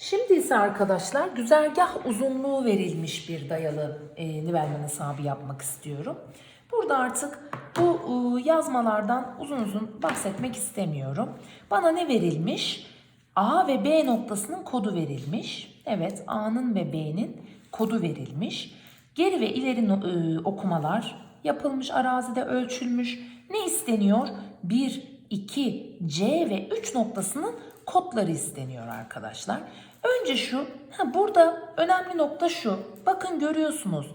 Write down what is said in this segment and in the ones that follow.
Şimdi ise arkadaşlar güzergah uzunluğu verilmiş bir dayalı e, Nivelman hesabı yapmak istiyorum. Burada artık bu e, yazmalardan uzun uzun bahsetmek istemiyorum. Bana ne verilmiş? A ve B noktasının kodu verilmiş. Evet A'nın ve B'nin kodu verilmiş. Geri ve ileri e, okumalar yapılmış arazide ölçülmüş. Ne isteniyor? 1, 2, C ve 3 noktasının kodları isteniyor arkadaşlar. Önce şu, ha burada önemli nokta şu. Bakın görüyorsunuz.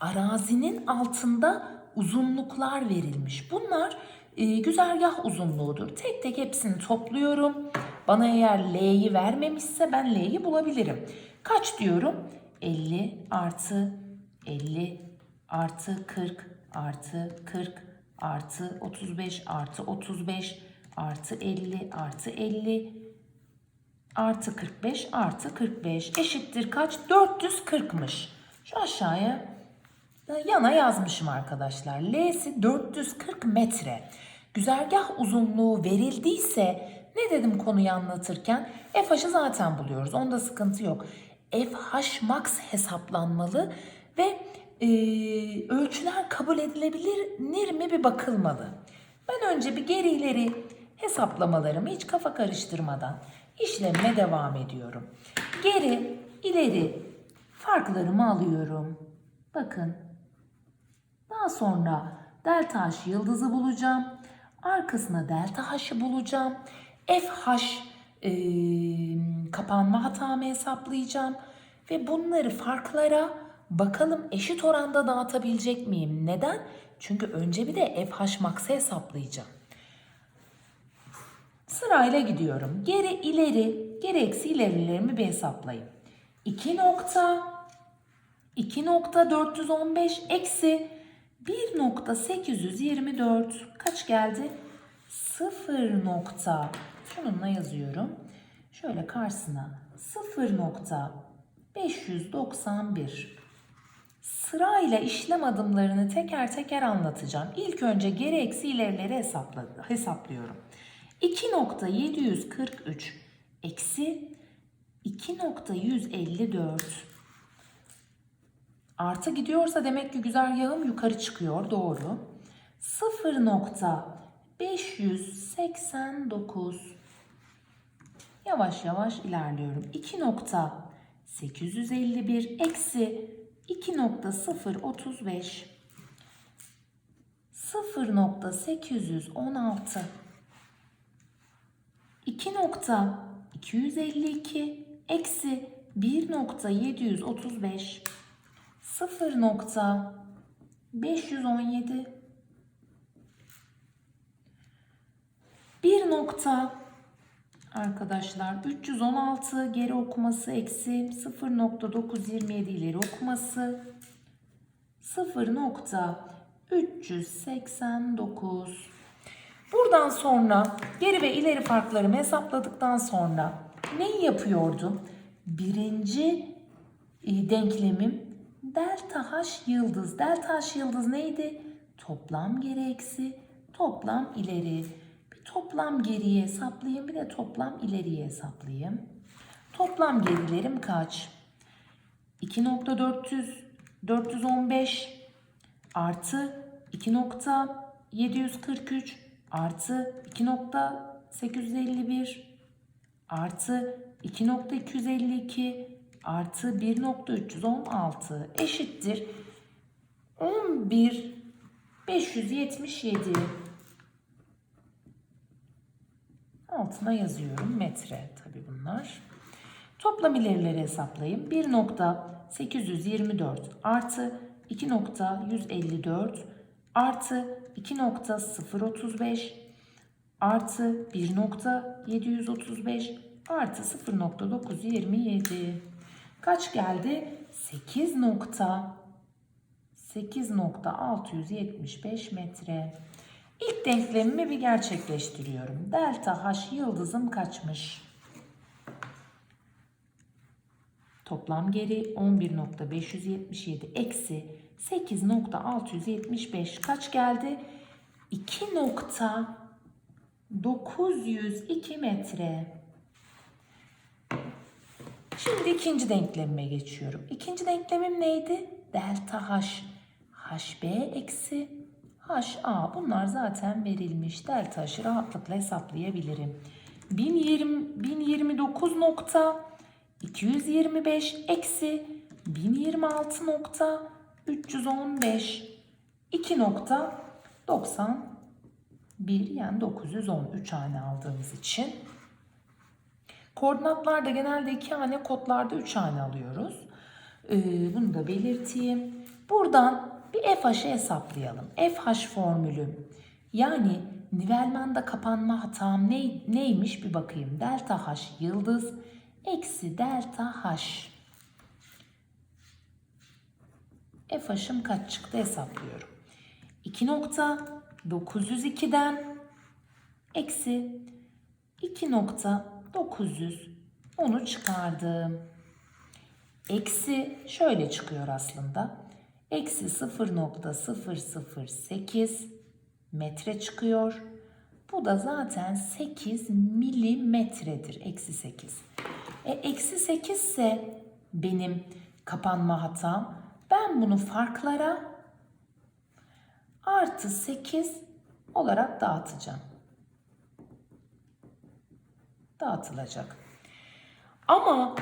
Arazinin altında uzunluklar verilmiş. Bunlar e, güzergah uzunluğudur. Tek tek hepsini topluyorum. Bana eğer L'yi vermemişse ben L'yi bulabilirim. Kaç diyorum? 50 artı 50 artı 40 artı 40 artı 35 artı 35 artı 50 artı 50 artı 45 artı 45 eşittir kaç? 440'mış. Şu aşağıya yana yazmışım arkadaşlar. L'si 440 metre. Güzergah uzunluğu verildiyse ne dedim konuyu anlatırken? FH'ı zaten buluyoruz. Onda sıkıntı yok. FH max hesaplanmalı ve e, ölçüler kabul edilebilir mi bir bakılmalı. Ben önce bir geri ileri hesaplamalarımı hiç kafa karıştırmadan işlemime devam ediyorum. Geri ileri farklarımı alıyorum. Bakın daha sonra delta H yıldızı bulacağım. Arkasına delta H'ı bulacağım. FH e, kapanma hatamı hesaplayacağım. Ve bunları farklara bakalım eşit oranda dağıtabilecek miyim? Neden? Çünkü önce bir de FH max'ı hesaplayacağım. Sırayla gidiyorum. Geri ileri, geri eksi ilerilerimi bir hesaplayayım. 2 nokta 2.415 eksi 1.824 kaç geldi? 0 nokta şununla yazıyorum. Şöyle karşısına 0.591 Sırayla işlem adımlarını teker teker anlatacağım. İlk önce geri eksi ilerileri hesaplıyorum. 2.743 eksi 2.154 Artı gidiyorsa demek ki güzergahım yukarı çıkıyor. Doğru. 0.589 Yavaş yavaş ilerliyorum. 2.851 eksi 2.035 0.816 2.252 eksi 1.735 0.517 1 nokta arkadaşlar 316 geri okuması eksi 0.927 ileri okuması 0.389 Buradan sonra geri ve ileri farklarımı hesapladıktan sonra neyi yapıyordum? Birinci e, denklemim delta h yıldız. Delta h yıldız neydi? Toplam geri eksi toplam ileri. Bir toplam geriye hesaplayayım bir de toplam ileriye hesaplayayım. Toplam gerilerim kaç? 2.400 415 artı 2.743 artı 2.851 artı 2.252 artı 1.316 eşittir 11.577 altına yazıyorum metre tabi bunlar. Toplam ilerileri hesaplayayım. 1.824 artı 2.154 artı 2.035 artı 1.735 artı 0.927 kaç geldi? 8 nokta 8.675 metre. İlk denklemimi bir gerçekleştiriyorum. Delta H yıldızım kaçmış? Toplam geri 11.577 eksi 8.675 kaç geldi? 2.902 metre. Şimdi ikinci denklemime geçiyorum. İkinci denklemim neydi? Delta H. HB eksi HA. Bunlar zaten verilmiş. Delta H'ı rahatlıkla hesaplayabilirim. 1020, 1029 nokta 225 eksi 1026 nokta 315 2 nokta 91 yani 913 hane aldığımız için Koordinatlarda genelde 2 hane, kodlarda 3 hane alıyoruz. Ee, bunu da belirteyim. Buradan bir FH'ı hesaplayalım. FH formülü yani nivelmanda kapanma hatam ne, neymiş bir bakayım. Delta H yıldız eksi delta H. FH'ım kaç çıktı hesaplıyorum. 2 nokta 902'den eksi 2 nokta 900 onu çıkardım. Eksi şöyle çıkıyor aslında. Eksi 0.008 metre çıkıyor. Bu da zaten 8 milimetredir. Eksi 8. E, eksi 8 ise benim kapanma hatam. Ben bunu farklara artı 8 olarak dağıtacağım dağıtılacak. Ama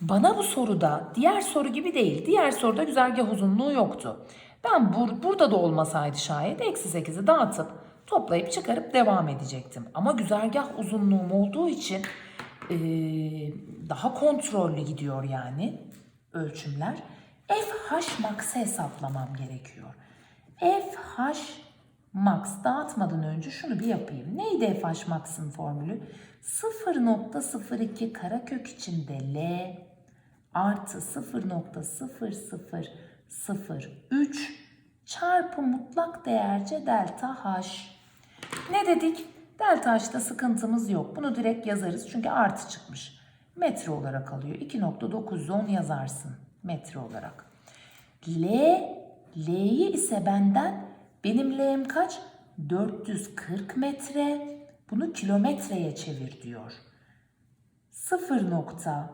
bana bu soruda diğer soru gibi değil. Diğer soruda güzergah uzunluğu yoktu. Ben bur burada da olmasaydı şayet eksi 8'i dağıtıp toplayıp çıkarıp devam edecektim. Ama güzergah uzunluğum olduğu için ee, daha kontrollü gidiyor yani ölçümler. FH max'ı hesaplamam gerekiyor. FH max dağıtmadan önce şunu bir yapayım. Neydi FH max'ın formülü? 0.02 karekök içinde L artı 0.0003 çarpı mutlak değerce delta H. Ne dedik? Delta H'da sıkıntımız yok. Bunu direkt yazarız çünkü artı çıkmış. Metre olarak alıyor. 2.910 yazarsın metre olarak. L, L'yi ise benden benim L'm kaç? 440 metre. Bunu kilometreye çevir diyor. 0 nokta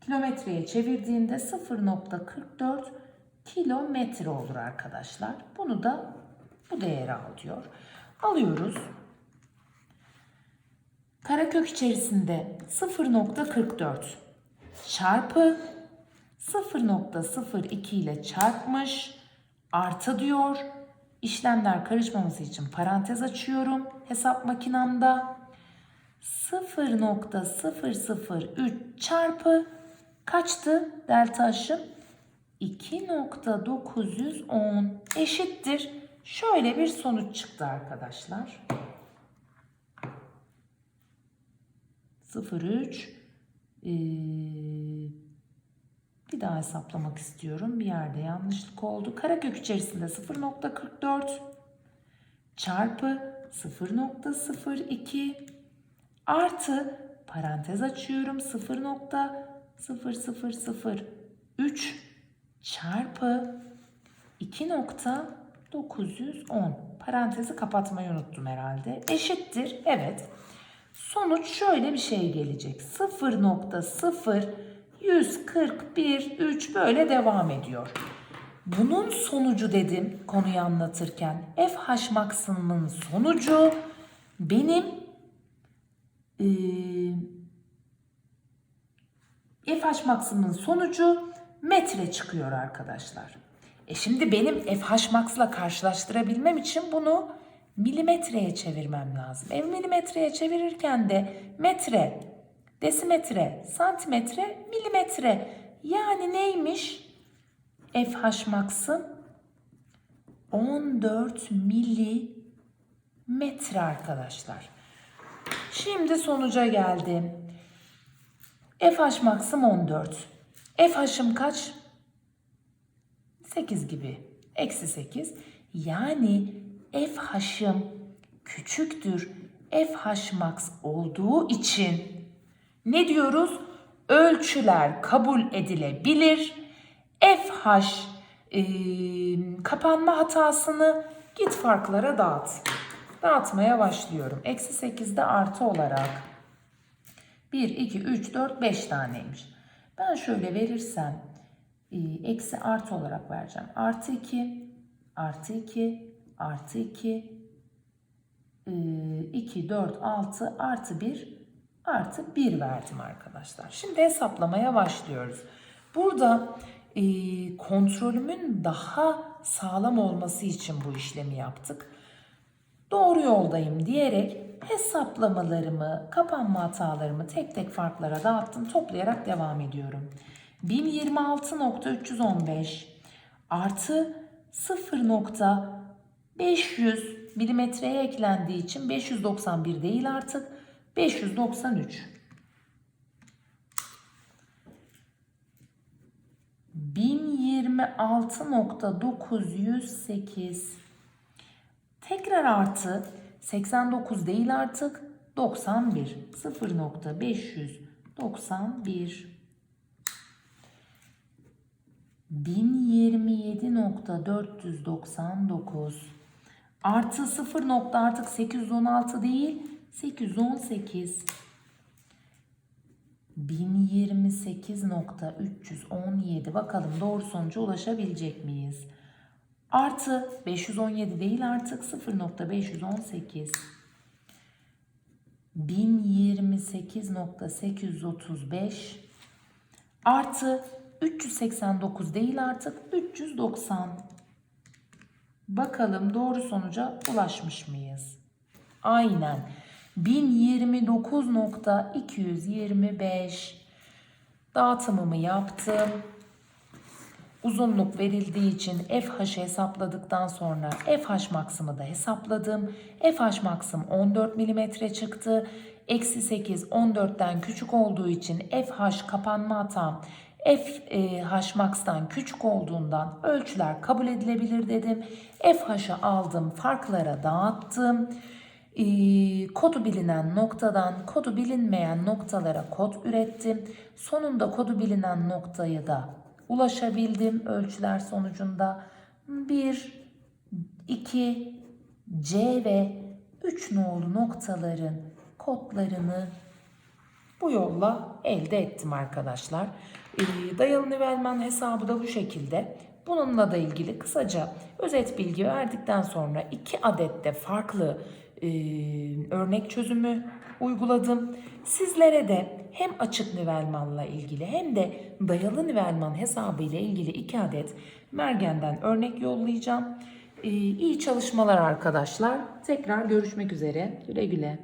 kilometreye çevirdiğinde 0.44 kilometre olur arkadaşlar. Bunu da bu değeri al diyor. Alıyoruz. Karekök içerisinde 0.44 çarpı 0.02 ile çarpmış artı diyor. İşlemler karışmaması için parantez açıyorum hesap makinamda. 0.003 çarpı kaçtı delta H'ım? 2.910 eşittir. Şöyle bir sonuç çıktı arkadaşlar. 0.3 ee, bir daha hesaplamak istiyorum. Bir yerde yanlışlık oldu. Karekök içerisinde 0.44 çarpı 0.02 artı parantez açıyorum 0.0003 çarpı 2.910 parantezi kapatmayı unuttum herhalde. Eşittir. Evet. Sonuç şöyle bir şey gelecek. 0.0141 böyle devam ediyor. Bunun sonucu dedim konuyu anlatırken. FH maksimumın sonucu benim e, FH maksimumın sonucu metre çıkıyor arkadaşlar. E şimdi benim FH max'la karşılaştırabilmem için bunu milimetreye çevirmem lazım. E milimetreye çevirirken de metre, desimetre, santimetre, milimetre. Yani neymiş? FH max'ım 14 milimetre arkadaşlar. Şimdi sonuca geldim. FH max'ım 14. FH'ım kaç? 8 gibi. Eksi 8. Yani FH'ım küçüktür. FH max olduğu için ne diyoruz? Ölçüler kabul edilebilir. FH e, kapanma hatasını git farklara dağıt. Dağıtmaya başlıyorum. Eksi 8'de artı olarak 1, 2, 3, 4, 5 taneymiş. Ben şöyle verirsem e, eksi artı olarak vereceğim. Artı 2, artı 2, artı 2, 2, 4, 6 artı 1 artı 1 verdim arkadaşlar. Şimdi hesaplamaya başlıyoruz. Burada e, kontrolümün daha sağlam olması için bu işlemi yaptık. Doğru yoldayım diyerek hesaplamalarımı, kapanma hatalarımı tek tek farklara dağıttım. Toplayarak devam ediyorum. 1026.315 artı 0.500 milimetreye eklendiği için 591 değil artık 593. 1026.908 Tekrar artı 89 değil artık 91 0.591 1027.499 artı 0 nokta artık 816 değil 818 1028.317 bakalım doğru sonuca ulaşabilecek miyiz? Artı 517 değil artık. 0.518 1028.835 artı 389 değil artık. 390 Bakalım doğru sonuca ulaşmış mıyız? Aynen. 1029.225 dağıtımımı yaptım. Uzunluk verildiği için FH hesapladıktan sonra FH maksimı da hesapladım. FH maksim 14 mm çıktı. Eksi 8 14'ten küçük olduğu için FH kapanma hatam FH max'tan küçük olduğundan ölçüler kabul edilebilir dedim. FH'ı aldım farklara dağıttım. Ee, kodu bilinen noktadan kodu bilinmeyen noktalara kod ürettim. Sonunda kodu bilinen noktaya da ulaşabildim ölçüler sonucunda. 1, 2, C ve 3 nolu noktaların kodlarını bu yolla elde ettim arkadaşlar. Ee, dayalı nivelman hesabı da bu şekilde. Bununla da ilgili kısaca özet bilgi verdikten sonra iki adet de farklı e, örnek çözümü uyguladım. Sizlere de hem açık nivelmanla ilgili hem de dayalı nivelman hesabı ile ilgili iki adet mergenden örnek yollayacağım. Ee, iyi çalışmalar arkadaşlar. Tekrar görüşmek üzere. Güle güle.